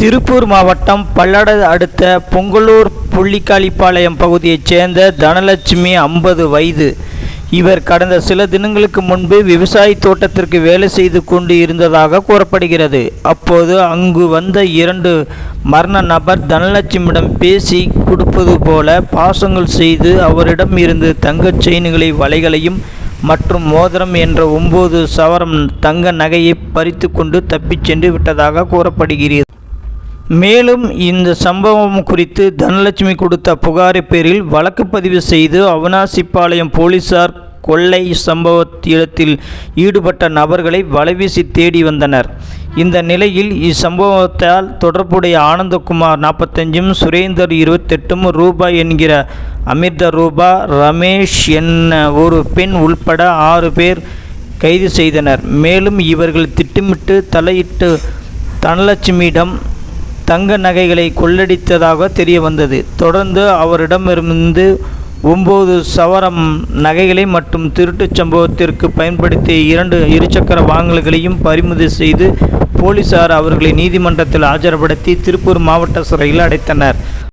திருப்பூர் மாவட்டம் பல்லட அடுத்த பொங்கலூர் புள்ளிக்காளிப்பாளையம் பகுதியைச் சேர்ந்த தனலட்சுமி ஐம்பது வயது. இவர் கடந்த சில தினங்களுக்கு முன்பு விவசாய தோட்டத்திற்கு வேலை செய்து கொண்டு இருந்ததாக கூறப்படுகிறது. அப்போது அங்கு வந்த இரண்டு மரண நபர் தனலட்சுமியிடம் பேசி கொடுப்பது போல பாசங்கள் செய்து அவரிடம் இருந்து தங்கச் செயின்களை வலைகளையும் மற்றும் மோதிரம் என்ற ஒன்பது சவரம் தங்க நகையை பறித்து கொண்டு தப்பிச் சென்று விட்டதாக கூறப்படுகிறது. மேலும் இந்த சம்பவம் குறித்து தனலட்சுமி கொடுத்த புகாரை பேரில் வழக்கு பதிவு செய்து அவினாசிப்பாளையம் போலீசார் கொள்ளை சம்பவ இடத்தில் ஈடுபட்ட நபர்களை வலைவீசி தேடி வந்தனர். இந்த நிலையில் இச்சம்பவத்தால் தொடர்புடைய ஆனந்தகுமார் நாற்பத்தஞ்சும் சுரேந்தர் இருபத்தெட்டும் ரூபாய் என்கிற அமிர்த ரூபா ரமேஷ் என்ன ஒரு பெண் உள்பட ஆறு பேர் கைது செய்தனர். மேலும் இவர்கள் திட்டமிட்டு தலையிட்டு தனலட்சுமியிடம் தங்க நகைகளை கொள்ளடித்ததாக தெரிய வந்தது தொடர்ந்து அவரிடமிருந்து ஒம்பது சவரம் நகைகளை மற்றும் திருட்டுச் சம்பவத்திற்கு பயன்படுத்திய இரண்டு இருசக்கர வாகனங்களையும் பறிமுதல் செய்து போலீசார் அவர்களை நீதிமன்றத்தில் ஆஜர்படுத்தி திருப்பூர் மாவட்ட சிறையில் அடைத்தனர்.